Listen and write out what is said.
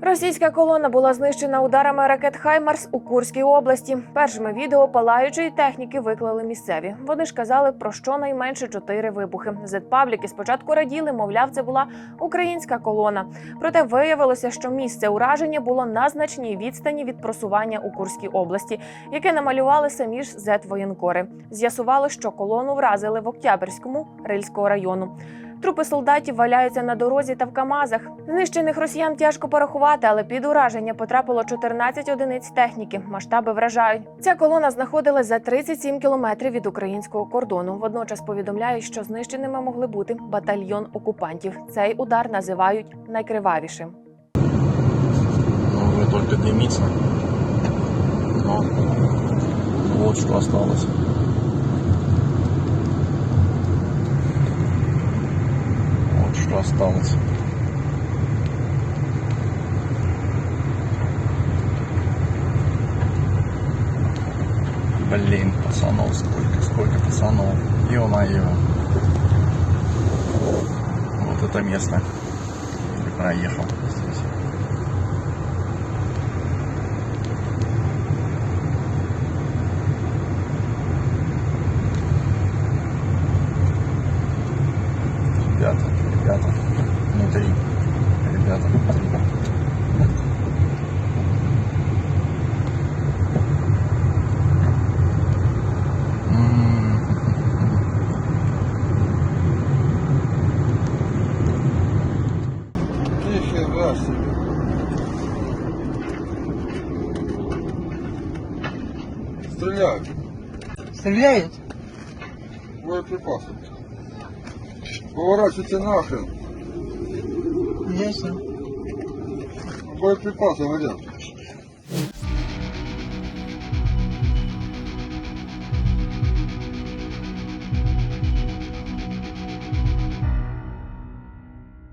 Російська колона була знищена ударами ракет Хаймарс у Курській області. Першими відео палаючої техніки виклали місцеві. Вони ж казали про щонайменше чотири вибухи. Зетпабліки спочатку раділи, мовляв, це була українська колона. Проте виявилося, що місце ураження було на значній відстані від просування у Курській області, яке намалювали самі ж зет воєнкори. З'ясували, що колону вразили в Октябрьському рильського району. Трупи солдатів валяються на дорозі та в Камазах. Знищених росіян тяжко порахувати, але під ураження потрапило 14 одиниць техніки. Масштаби вражають. Ця колона знаходилась за 37 кілометрів від українського кордону. Водночас повідомляють, що знищеними могли бути батальйон окупантів. Цей удар називають найкривавішим. Ну, тільки диміться, але бочку ну, осталось. немножко осталось. Блин, пацанов сколько, сколько пацанов. Ё-моё. Вот это место, где проехал. Три. Ребята, три. Нифига себе. Стреляют. Стреляют? Боеприпасы. Поворачивайте нахрен. Конечно. Боеприпасы горят.